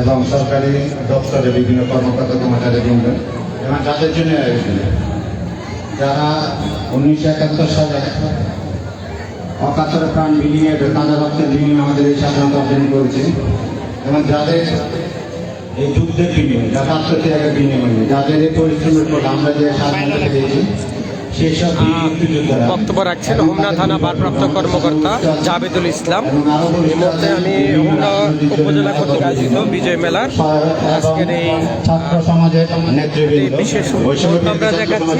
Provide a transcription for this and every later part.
এবং সরকারি দপ্তরে বিভিন্ন কর্মকর্তা কর্মচারী বৃন্দ এবং যাদের জন্য আয়োজন যারা উনিশশো একাত্তর সালে অকাতরে প্রাণ বিনিয়োগ তাজা রক্তের বিনিয়োগ আমাদের এই স্বাধীনতা অর্জন করেছে। এবং যাদের এই যুদ্ধের বিনিময় যারা আত্মত্যাগের বিনিময়, যাদের এই পরিশ্রমের ফলে আমরা যে স্বাধীনতা পেয়েছি বক্তব্য রাখছেন হোমনা থানা ভারপ্রাপ্ত কর্মকর্তা জাবেদুল ইসলাম। এই মুহূর্তে আমি উপজেলা কর্তৃক আয়োজিত বিজয় মেলার আজকের এই ছাত্র সমাজের নেতৃবৃন্দ বিশেষ আমরা দেখাচ্ছি।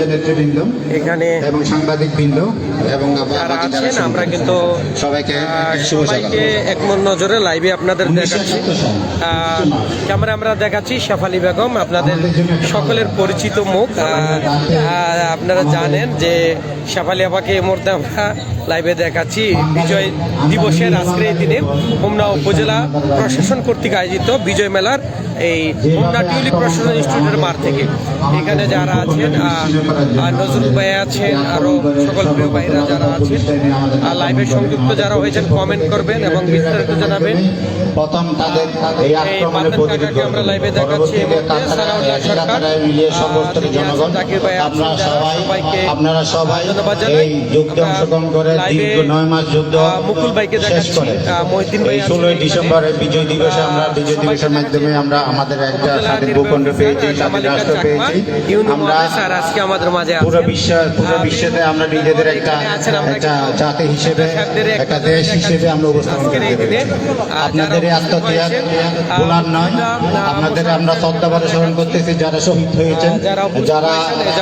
এখানে এবং এবং আছেন আমরা কিন্তু সবাইকে সবাইকে এক মন নজরে লাইভে আপনাদের দেখাচ্ছি। ক্যামেরা আমরা দেখাচ্ছি শেফালি বেগম আপনাদের সকলের পরিচিত মুখ। আপনারা জানেন যে শেফালি আপাকে এই মুহূর্তে আমরা লাইভে দেখাচ্ছি। বিজয় দিবসের আজকের এই দিনে হোমনা উপজেলা প্রশাসন কর্তৃক আয়োজিত বিজয় মেলার এই হোমনা টিউলিপ প্রশাসন ইনস্টিটিউটের মাঠ থেকে। এখানে যারা আছেন নজরুল ভাই আছেন আরও সকল প্রিয় ভাইরা যারা আছেন আর লাইভে সংযুক্ত যারা হয়েছেন কমেন্ট করবেন এবং বিস্তারিত জানাবেন। প্রথম তাদের এই আক্রমণে প্রতিরোধ আমরা। দেখাচ্ছি সরকার, সমস্ত জনগণ। আপনারা সবাই আপনারা সবাই এই যুদ্ধে অংশগ্রহণ করে দীর্ঘ নয় মাস যুদ্ধ মুকুল ভাইকে দেখাচ্ছি, করে। ভাই ডিসেম্বরে বিজয় দিবসে আমরা বিজয় দিবসের মাধ্যমে আমরা আমাদের একটা স্বাধীন ভূখণ্ড পেয়েছি স্বাধীন রাষ্ট্র পেয়েছি। আমরা আজকে আমাদের মাঝে পুরো। বিশ্বের পুরো বিশ্বতে আমরা নিজেদের একটা একটা জাতি হিসেবে একটা দেশ হিসেবে আমরা উপস্থাপন করতে পেরেছি। আপনাদের এই আত্মত্যাগ ভোলার নয়। আপনাদের আমরা শ্রদ্ধাভাবে স্মরণ করতেছি যারা শহীদ হয়েছেন যারা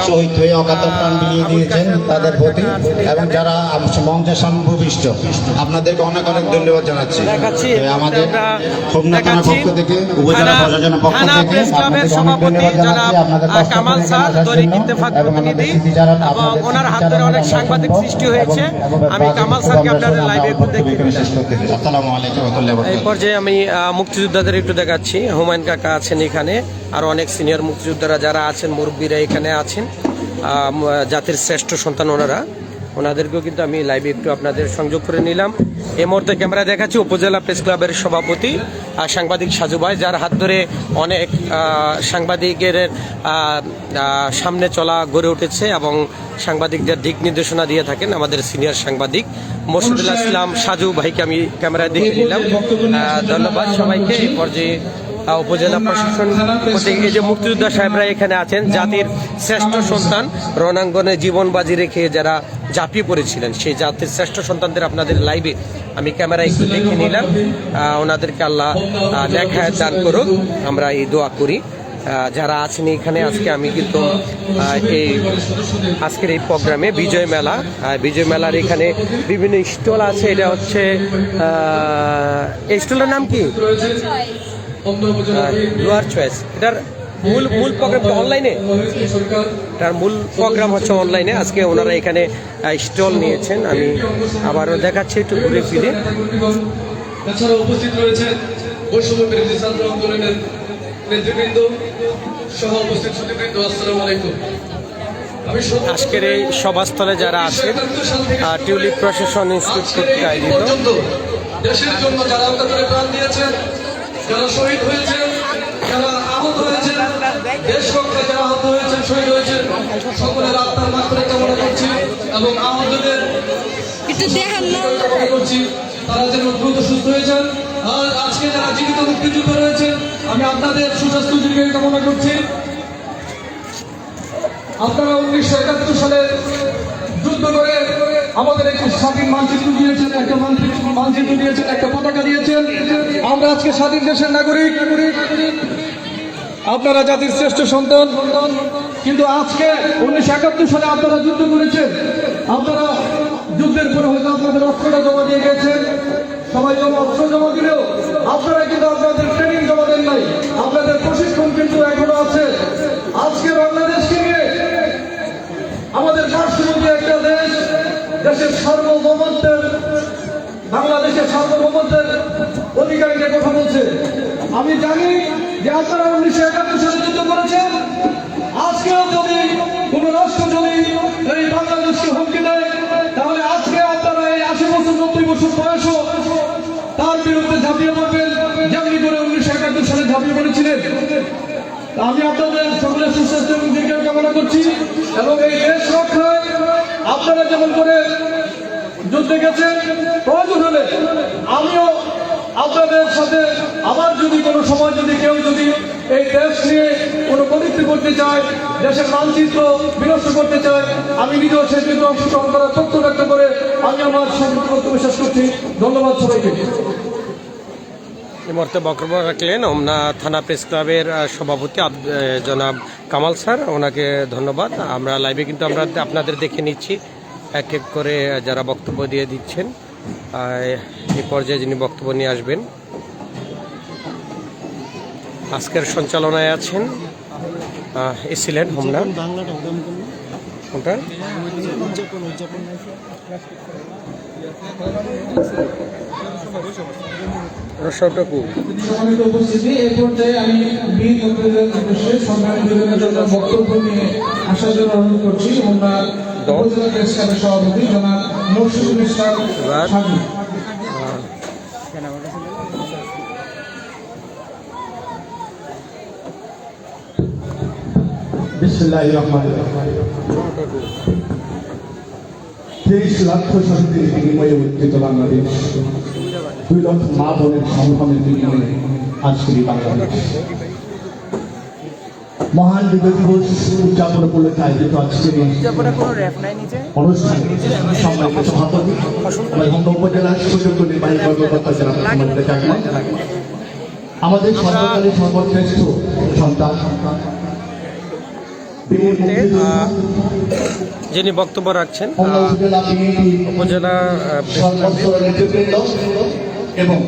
শহীদ হয়ে অকাত প্রাণ বিলিয়ে দিয়েছেন তাদের প্রতি এবং যারা মঞ্চে সম্ভবিষ্ট আপনাদেরকে অনেক অনেক ধন্যবাদ জানাচ্ছি। আমাদের খুলনা থানার পক্ষ থেকে উপজেলা প্রশাসনের পক্ষ থেকে সভাপতি জনাব, আপনাদের কামাল স্যার, দৈনিক। ইত্তেফাক এবং প্রতিনিধি, ওনার হাত ধরে অনেক সাংবাদিক সৃষ্টি হয়েছে। আমি কামাল স্যারকে আপনাদের লাইভে একটু দেখে এই পর্যায়ে আমি মুক্তিযোদ্ধাদের একটু দেখাচ্ছি। হুমায়ুন কাকা আছেন এখানে আর অনেক সিনিয়র মুক্তিযোদ্ধারা যারা আছেন মুরব্বীরা এখানে আছেন। জাতির শ্রেষ্ঠ সন্তান ওনারা। ওনাদেরকেও কিন্তু আমি লাইভে একটু আপনাদের সংযোগ করে নিলাম। এই মুহূর্তে ক্যামেরা দেখাচ্ছি উপজেলা প্রেস ক্লাবের সভাপতি আর সাংবাদিক সাজু ভাই যার হাত ধরে অনেক সাংবাদিকের সামনে চলা গড়ে উঠেছে এবং সাংবাদিকদের দিক নির্দেশনা দিয়ে থাকেন আমাদের সিনিয়র সাংবাদিক মোর্শেদুল্লাহ ইসলাম সাজু ভাইকে আমি ক্যামেরায় দেখে নিলাম। ধন্যবাদ সবাইকে। এই পর্যায়ে উপজেলা প্রশাসন এই যে মুক্তিযোদ্ধা সাহেবরা এখানে আছেন, জাতির শ্রেষ্ঠ সন্তান রণাঙ্গনে জীবন বাজি রেখে যারা ঝাঁপিয়ে পড়েছিলেন, সেই জাতির শ্রেষ্ঠ সন্তানদের আপনাদের লাইভে আমি ক্যামেরায় একটু দেখে নিলাম। ওনাদেরকে আল্লাহ নেখায় দান করুক। আমরা এই দোয়া করি। যারা আছেন এখানে, আজকে আমি কিন্তু এই আজকের এই প্রোগ্রামে বিজয় মেলা বিজয় মেলার এখানে বিভিন্ন স্টল আছে। এটা হচ্ছে এই স্টলের নাম কি? লোয়ার চয়েস এটার মূল মূল প্রোগ্রাম তো অনলাইনে এটার মূল প্রোগ্রাম হচ্ছে অনলাইনে আজকে ওনারা এখানে স্টল নিয়েছেন। আমি আবারও দেখাচ্ছি একটু ঘুরে ফিরে। এছাড়া উপস্থিত রয়েছেন বৈষম্য বিরোধী ছাত্র আন্দোলনের নেতৃবৃন্দ সহ উপস্থিত আসসালামু আলাইকুম। আজকের এই সভাস্থলে যারা আছেন টিউলিপ প্রশাসন ইনস্টিটিউট আয়োজিত। দেশের জন্য যারা প্রাণ দিয়েছেন যারা শহীদ হয়েছেন যারা আহত হয়েছেন দেশ রক্ষায় যারা আহত হয়েছেন শহীদ হয়েছেন সকলের আত্মার মাত্রা কামনা করছি এবং আহতদের করছি তারা যেন দ্রুত সুস্থ হয়ে যান। আর আজকে যারা জীবিত মুক্তিযুদ্ধ রয়েছেন আমি আপনাদের সুস্বাস্থ্য দীর্ঘায়ু কামনা করছি। আপনারা উনিশশো একাত্তর সালে যুদ্ধ করে আমাদের একটি স্বাধীন মানচিত্র দিয়েছেন, একটা মানচিত্র দিয়েছেন, একটা পতাকা দিয়েছেন। আমরা আজকে স্বাধীন দেশের নাগরিক। আপনারা জাতির শ্রেষ্ঠ সন্তান। কিন্তু আজকে উনিশশো একাত্তর সালে আপনারা যুদ্ধ করেছেন। আপনারা যুদ্ধের পরে হয়তো আপনাদের অস্ত্রটা জমা দিয়ে গেছেন। সবাই জমা অস্ত্র জমা দিলেও আপনারা কিন্তু আপনাদের ট্রেনিং জমা দেন নাই। আপনাদের প্রশিক্ষণ কিন্তু এখনও আছে আজকে বাংলাদেশকে নিয়ে আমাদের পার্শ্ববর্তী একটা দেশ দেশের সার্বভৌমত্বের বাংলাদেশের সার্বভৌমত্বের অধিকারীকে কথা বলছে। আমি জানি যে আপনারা উনিশশো একাত্তর সালে যুদ্ধ করেছেন। আজকেও যদি কোন রাষ্ট্র যদি এই বাংলাদেশকে হুমকি দেয়, তাহলে আজকে আপনারা এই আশি বছর, নব্বই বছর বয়সও তার বিরুদ্ধে ঝাঁপিয়ে পড়বেন, যেমনি করে উনিশশো একাত্তর সালে ঝাঁপিয়ে পড়েছিলেন। আমি আপনাদের সকলের সুস্বাস্থ্য এবং দীর্ঘ কামনা করছি এবং এই দেশ রক্ষায় আপনারা যেমন করে যুদ্ধে গেছেন প্রয়োজন হলে আমিও আপনাদের সাথে আবার যদি কোনো সময় যদি কেউ যদি এই দেশ নিয়ে কোনো পরিস্থিতি করতে চায়, দেশের মানচিত্র বিনষ্ট করতে চায়, আমি নিজেও সেই কিন্তু অংশগ্রহণ করার তথ্য ব্যক্ত করে আমি আমার সংক্ষিপ্ত বিশ্বাস করছি। ধন্যবাদ সবাইকে। মুহূর্তে বক্তব্য রাখলেন ওমনা থানা প্রেস ক্লাবের সভাপতি জনাব কামাল স্যার, ওনাকে ধন্যবাদ। আমরা লাইভে কিন্তু আমরা আপনাদের দেখে নিচ্ছি। এক এক করে যারা বক্তব্য দিয়ে দিচ্ছেন এই পর্যায়ে যিনি বক্তব্য নিয়ে আসবেন আজকের সঞ্চালনায় আছেন এসিলেন হোমনা। কোনটা উপস্থিতি এই পর্যায়ে আমি বীর বক্তব্য নিয়ে আসার জন্য অনুরোধ করছি। আমরা এবার? স্বামী বিসমুল্লাহ রহমান তেইশ লক্ষ শহীদের বিনিময়ে উত্থিত বাংলাদেশ। দুই লক্ষ মা বোনের সংগ্রামের বিনিময়ে আজকের বাংলাদেশ। মহান বিজয় দিবস উদযাপন উপলক্ষে আয়োজিত আজকের অনুষ্ঠানে। সম্মানিত সভাপতি এবং উপজেলার সুযোগ্য নির্বাহী কর্মকর্তা জেলা আমাদের সর্বকালের সর্বশ্রেষ্ঠ সন্তান। যিনি বক্তব্য রাখছেন উপজেলা এবং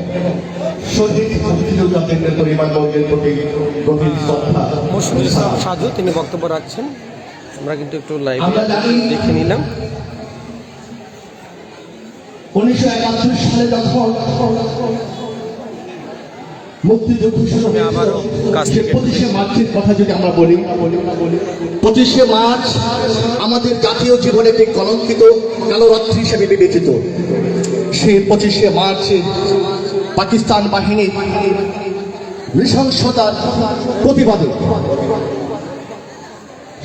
শহীদ মুক্তিযোদ্ধাদের পরিবারবর্গের প্রতি গভীর শ্রদ্ধা। মৌসুমী সাধু তিনি বক্তব্য রাখছেন। আমরা কিন্তু একটু লাইভ দেখে নিলাম। উনিশশো একাত্তর সালে যখন মুক্তিযুদ্ধ শুরু আবারও পঁচিশে মার্চের কথা যদি আমরা বলি পঁচিশে মার্চ আমাদের জাতীয় জীবনে একটি কলঙ্কিত কালো রাত্রি হিসেবে বিবেচিত। সেই পঁচিশে মার্চে পাকিস্তান বাহিনী নৃশংসতার প্রতিবাদে।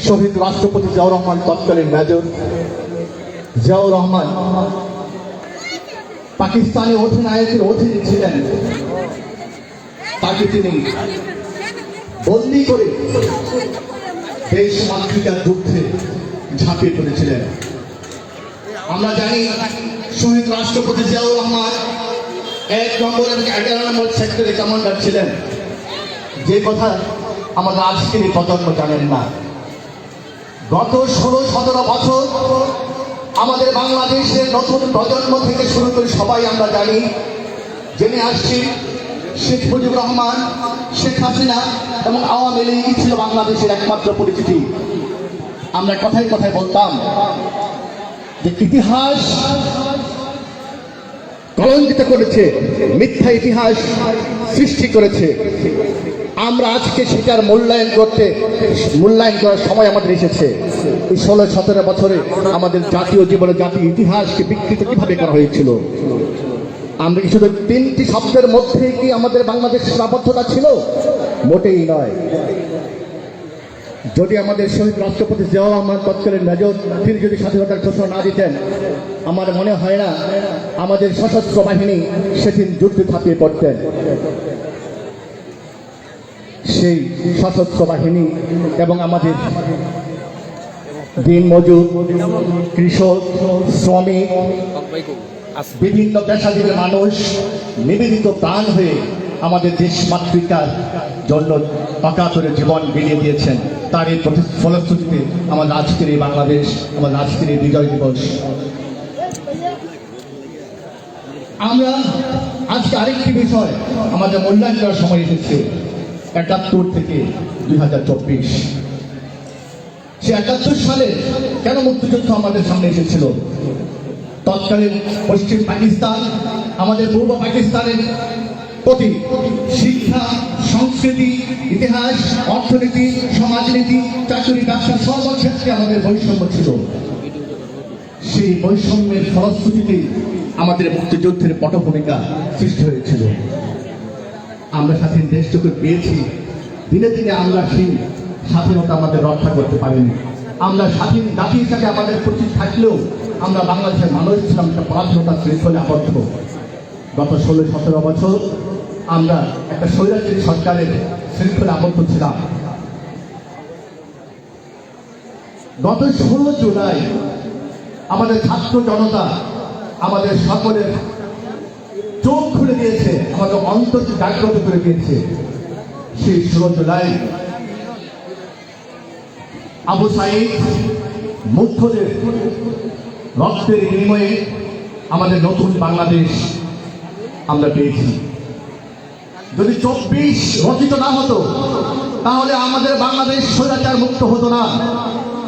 শহীদ রাষ্ট্রপতি জিয়াউর রহমান তৎকালীন মেজর। জিয়াউর রহমান পাকিস্তানি অধিনায়কের অধীনে ছিলেন। তাকে তিনি বন্দি করে দেশ মাতৃকার যুদ্ধে ঝাঁপিয়ে পড়েছিলেন। আমরা জানি শহীদ রাষ্ট্রপতি জিয়াউর রহমান এক নম্বর এবং এগারো নম্বর সেক্টরে কমান্ডার ছিলেন। যে কথা আমাদের আজকের প্রজন্ম জানেন না। গত ষোলো, সতেরো বছর আমাদের বাংলাদেশের নতুন প্রজন্ম থেকে শুরু করে সবাই আমরা জানি, জেনে আসছি, শেখ মুজিবুর রহমান, শেখ হাসিনা এবং আওয়ামী লীগই ছিল বাংলাদেশের একমাত্র পরিচিতি। আমরা কথায় কথায় বলতাম যে ইতিহাস কলঙ্কিত করেছে, মিথ্যা ইতিহাস সৃষ্টি করেছে। আমরা আজকে সেটার মূল্যায়ন করতে, মূল্যায়ন করার সময় আমাদের এসেছে। এই ষোলো, সতেরো বছরে আমাদের জাতীয় জীবনে জাতীয় ইতিহাসকে বিকৃত কীভাবে করা হয়েছিল? আমরা কি শুধু তিনটি শব্দের মধ্যে কি আমাদের বাংলাদেশ আবদ্ধতা ছিল? মোটেই নয়। যদি আমাদের শহীদ রাষ্ট্রপতি জিয়াউর রহমান তৎকালীন মেজর তিনি যদি স্বাধীনতার ঘোষণা না দিতেন, আমার মনে হয় না আমাদের সশস্ত্র বাহিনী সেদিন যুদ্ধে ঝাঁপিয়ে পড়তেন। সেই সশস্ত্র বাহিনী এবং আমাদের দিন মজুর কৃষক, শ্রমিক, বিভিন্ন পেশাজীবী মানুষ নিবেদিত প্রাণ হয়ে আমাদের দেশ মাতৃকার জন্য অকাতরে জীবন বিলিয়ে দিয়েছেন। তার এই ফলশ্রুতিতে আমাদের আজকের এই বাংলাদেশ আমাদের আজকের এই বিজয় দিবস। আমরা আজকে আরেকটি বিষয় আমাদের মূল্যায়ন করার সময় এসেছে, একাত্তর থেকে দুই হাজার চব্বিশ। সে একাত্তর সালে কেন মুক্তিযুদ্ধ আমাদের সামনে এসেছিল? তৎকালীন পশ্চিম পাকিস্তান, আমাদের পূর্ব পাকিস্তানের প্রতি শিক্ষা সংস্কৃতি, ইতিহাস, অর্থনীতি, সমাজনীতি, চাকরি ব্যবসা, সর্বক্ষেত্রে আমাদের বৈষম্য ছিল। সেই বৈষম্যের ফলশ্রুতিতেই আমাদের মুক্তিযুদ্ধের পটভূমিকা সৃষ্টি হয়েছিল। আমরা স্বাধীন দেশটুকু পেয়েছি। দিনে দিনে আমরা সেই স্বাধীনতা আমাদের রক্ষা করতে পারিনি। আমরা স্বাধীন জাতি হিসাবে আমাদের পরিচিত থাকলেও আমরা বাংলাদেশের মানুষ ছিলাম একটা পরাধীনতা শৃঙ্খলে আবদ্ধ। গত ষোলো সতেরো বছর আমরা একটা স্বৈরাচারী সরকারের শৃঙ্খলে আবদ্ধ ছিলাম গত ষোলো জুলাই আমাদের ছাত্র জনতা, আমাদের সকলের চোখ খুলে দিয়েছে আমাদের অন্তরকে জাগ্রত করে দিয়েছে। সেই ষোলো জুলাই আবু সাইদ মুখ্যদের রক্তের বিনিময়ে আমাদের নতুন বাংলাদেশ আমরা পেয়েছি। যদি চব্বিশ রচিত না হতো, তাহলে আমাদের বাংলাদেশ স্বৈরাচার মুক্ত হতো না।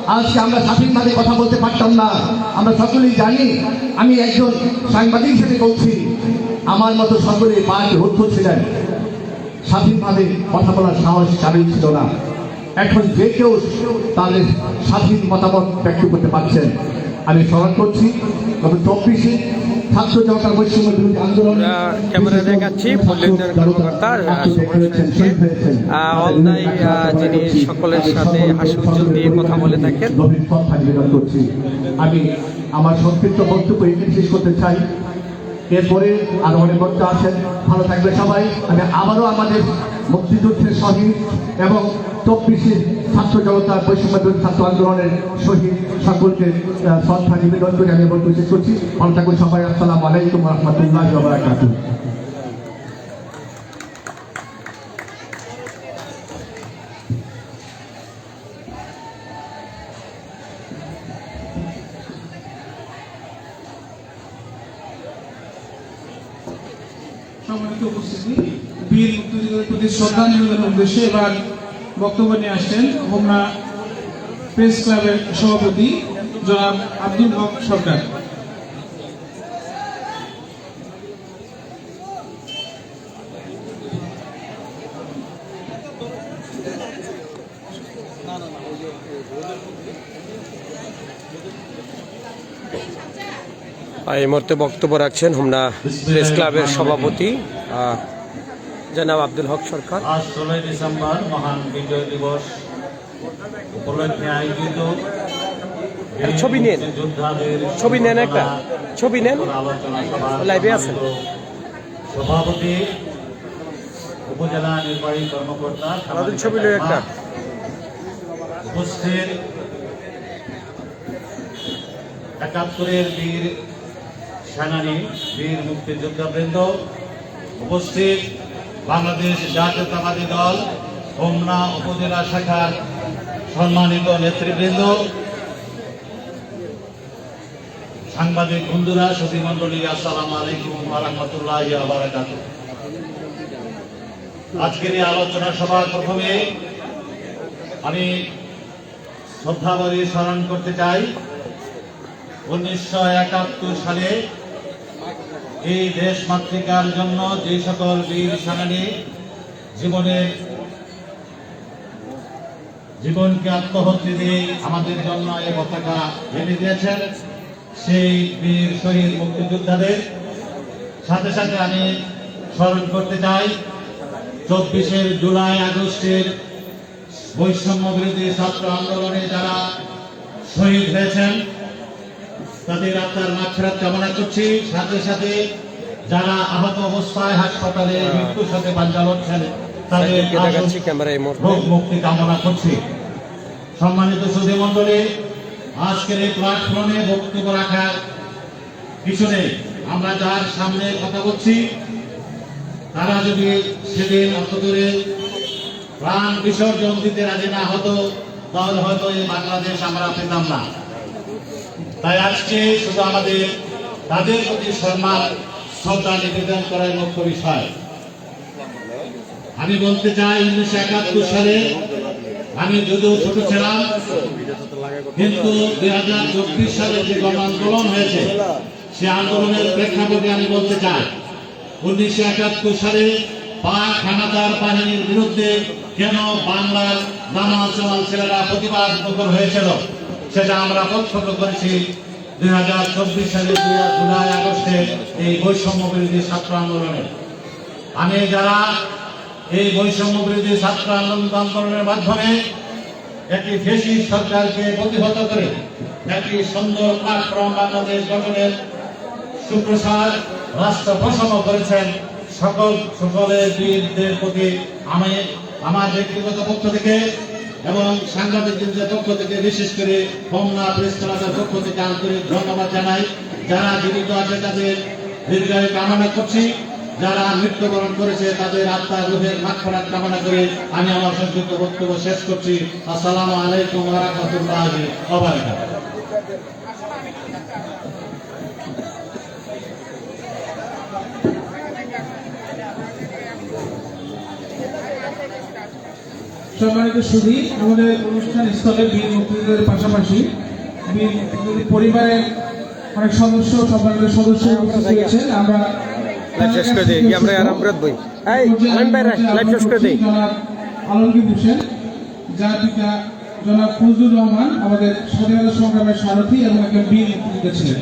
আজকে আমরা স্বাধীনভাবে কথা বলতে পারতাম না। আমরা সকলেই জানি, আমি একজন সাংবাদিক হিসেবে বলছি, আমার মতো সকলে পাঁচ রুদ্ধ ছিলেন। স্বাধীনভাবে কথা বলার সাহস কারণ ছিল না। এখন যে কেউ তাদের স্বাধীন মতামত ব্যক্ত করতে পারছেন। আমি স্মরণ করছি, গত চব্বিশে ক্যামেরা দেখাচ্ছি পল্লীউন্নয়ন কর্মকর্তা অন্যায় যিনি সকলের সাথে হাসি উজ্জ্বল দিয়ে কথা বলে থাকেন। আমি আমার সংক্ষিপ্ত বক্তব্য এখানে শেষ করতে চাই। এরপরে আরও অনেক বক্তা আছেন। ভালো থাকবে সবাই। আমি আবারও আমাদের মুক্তিযুদ্ধের শহীদ এবং চব্বিশে ছাত্র জনতা বৈষম্য ছাত্র আন্দোলনের শহীদ সকলকে শ্রদ্ধা নিবেদন করে আমি বলতে চেষ্টা করছি। থাকুন সবাই, আসসালামু আলাইকুম রহমতুল্লাহ বীর মুক্তিযুদ্ধের প্রতি শ্রদ্ধা নিবেদনের উদ্দেশ্যে এবার বক্তব্য নিয়ে আসছেন প্রেস ক্লাবের সভাপতি জনাব আব্দুল হক সরকার। এই মুহূর্তে বক্তব্য রাখছেন হোমনা প্রেস ক্লাবের সভাপতি জনাব আব্দুল হক সরকার। আজ ষোলোই ডিসেম্বর মহান বিজয় দিবস। উপলক্ষে আয়োজিত ছবি নিন। ছবি নেন একটা। ছবি নেন। লাইভে আছেন। সভাপতি উপজেলা নির্বাহী কর্মকর্তা ছবি লই একটা। উপস্থিত একাত্তরের বীর সেনানী বীর মুক্তিযোদ্ধাবৃন্দ উপস্থিত। বাংলাদেশ জাতীয়তাবাদী দল হোমনা উপজেলা শাখার সম্মানিত নেতৃবৃন্দ, সাংবাদিক বন্ধুরা সতী মন্ডলী আসসালামু আলাইকুম রহমতুল্লাহ বারাকাত আজকের এই আলোচনা সভার প্রথমে আমি শ্রদ্ধাভরে স্মরণ করতে চাই, উনিশশো একাত্তর সালে এই দেশ মাতৃকার জন্য যে সকল বীর সেনানী জীবনের জীবনকে আত্মহত্যা দিয়ে আমাদের জন্য এই পতাকা এনে দিয়েছেন, সেই বীর শহীদ মুক্তিযোদ্ধাদের। সাথে সাথে আমি স্মরণ করতে চাই চব্বিশের জুলাই আগস্টের বৈষম্য বিরোধী ছাত্র আন্দোলনে যারা শহীদ হয়েছেন তাদের আত্মার মাগফিরাত কামনা করছি। সাথে সাথে যারা আহত অবস্থায় হাসপাতালে মৃত্যুর সাথে পাঞ্জা লড়ছেন তাদের লাইভে দেখাচ্ছি ক্যামেরা এই মুহূর্তে। রোগ মুক্তি কামনা করছি। সম্মানিত সুধী মন্ডলী আজকের এই প্ল্যাটফর্মে বক্তব্য রাখার পিছনে আমরা যার সামনে কথা বলছি তারা যদি সেদিন অত দূরে প্রাণ বিসর্জন দিতে রাজি না হতো তাহলে হয়তো এই বাংলাদেশ আমরা পেতাম না। তাই আজকে শুধু আমাদের তাদের প্রতি সম্মান, শ্রদ্ধা নিবেদন করার মুখ্য বিষয়। আমি বলতে চাই, উনিশশো একাত্তর সালে আমি যদিও ছোট ছিলাম, কিন্তু দুই হাজার চব্বিশ সালে যে গণ আন্দোলন হয়েছে, সে আন্দোলনের প্রেক্ষাপটে আমি বলতে চাই, উনিশশো একাত্তর সালে পাক হানাদার বাহিনীর বিরুদ্ধে কেন বাংলার নামাজ ছেলেরা প্রতিবাদ হয়েছিল? সেটা আমরা প্রত্যক্ষ করেছি দুই হাজার চব্বিশ সালে জুলাই আগস্টে এই বৈষম্য বিরোধী ছাত্র আন্দোলনে। আমি যারা এই বৈষম্য বিরোধী ছাত্র আন্দোলন আন্দোলনের মাধ্যমে একটি ফেসি সরকারকে প্রতিহত করে একটি সুন্দর প্ল্যাটফর্ম বাংলাদেশ গঠনের সুপ্রসার রাষ্ট্র প্রসন্ন করেছেন, সকল সকলের বীরদের প্রতি আমি আমার ব্যক্তিগত পক্ষ থেকে এবং সাংবাদিকদের পক্ষ থেকে, বিশেষ করে হোমনা প্রেস ক্লাবের পক্ষ থেকে আন্তরিক ধন্যবাদ জানাই। যারা জীবিত আছে, তাদের দীর্ঘায়ু কামনা করছি। যারা মৃত্যুবরণ করেছে, তাদের আত্মা রুহের মাঠফরাত কামনা করে আমি আমার সংক্ষিপ্ত বক্তব্য শেষ করছি। আসসালামু আলাইকুম রাহমাতুল্লাহি সম্মানিত সুধী আমাদের অনুষ্ঠান স্থলে বীর মুক্তিযোদ্ধাদের পাশাপাশি বীর পরিবারের অনেক সদস্য সম্মানিত সদস্য হয়েছেন আমরা আলমগীর হোসেন যার পিতা জনাব ফজলুর রহমান আমাদের স্বাধীনতা সংগ্রামের সারথী এবং একজন বীর মুক্তিযোদ্ধা ছিলেন।